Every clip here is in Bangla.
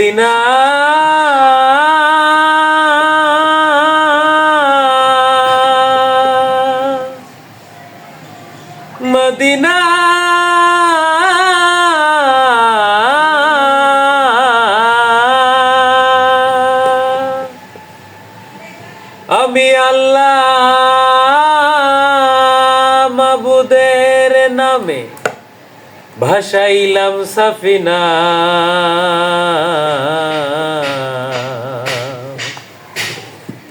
মদিনা। মদিনা। আমি আল্লাহ মাবুদের নামে ভাসাইলাম সাফিনা।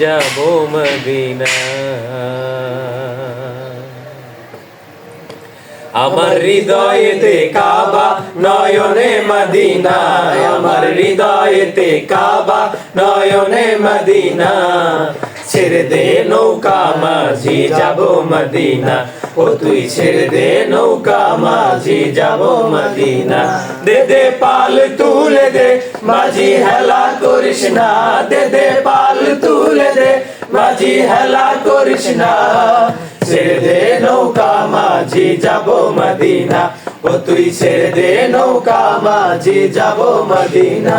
যাব মদিনা। আমার হৃদয়েতে কাবা নয়নে মদিনা আমার হৃদয়েতে কাবা নয়নে মদিনা। ছেড়ে দে নৌকা, মাঝি, যাব মদিনা। ও তুই ছেড়ে দে নৌকা, মাঝি, যাব মদিনা। দে দে পাল তুলে দে, মাঝি, হেলা করিস না। দে দে পাল তুলে দে, মাঝি, হেলা করিস না। ছেড়ে দে নৌকা, মাঝি, যাব মদিনা। ও তুই ছেড়ে দে নৌকা, মাঝি, যাব মদিনা।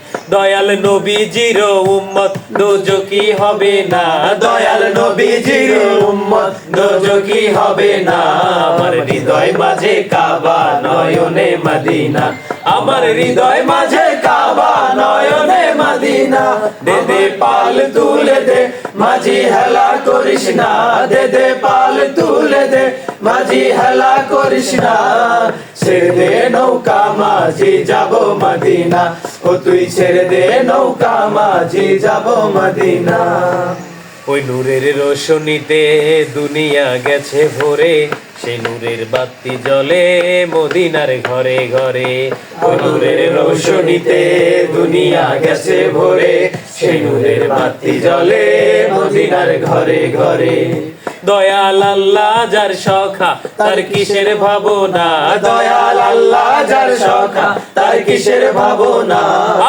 দয়াল নবীজির উম্মত দোজকি হবে না? দয়াল নবীজির উম্মত দোজকি হবে না? আমার হৃদয় মাঝে কাবা, নয়নে মদিনা। আমার হৃদয় মাঝে কাবা, নয়নে মদিনা। দে দে, পাল তুলে দে, মাঝি হেলা করিস না। দে দে, পাল তুলে দে, মাঝি হেলা করিস না। ছেড়ে দে নৌকা, মাঝি যাব মদিনা। ও তুই ছেড়ে দে নৌকা মাঝি যাব মদিনা। ওই নূরের রোশনীতে দুনিয়া গেছে ভরে সেই নূরের বাতি জ্বলে মদিনার ঘরে ঘরে। ওই নূরের রোশনীতে দুনিয়া গেছে ভরে সেই নূরের বাতি জ্বলে মদিনার ঘরে ঘরে। দয়াল আল্লাহ যার সখা তার কিসের ভাবনা? দয়াল আল্লাহ যার সখা তার কিসের ভাবনা?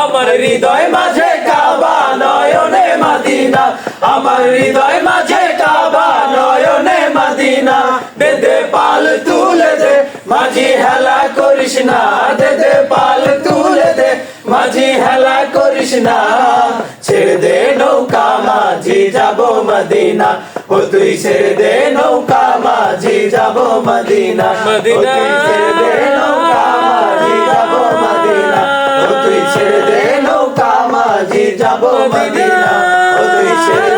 আমার হৃদয় মাঝে কাবা, নয়নে মাদিনা। আমার হৃদয় মাঝে কাবা, নয়নে মাদিনা। দে পাল তুলে দে, মাঝি হেলা করিস না। দে দে, পাল তুলে দে, মাঝি হেলা করিস না। ছেড়ে দে নৌকা, মাঝি যাব মদিনা। ও তুই ছেড়ে দে নৌকা, মাঝি যাব মদিনা। মদিনা ছেড়ে দে ছেড়ে দে নৌকা মাঝি যাব মদিনা। তুই ছেড়ে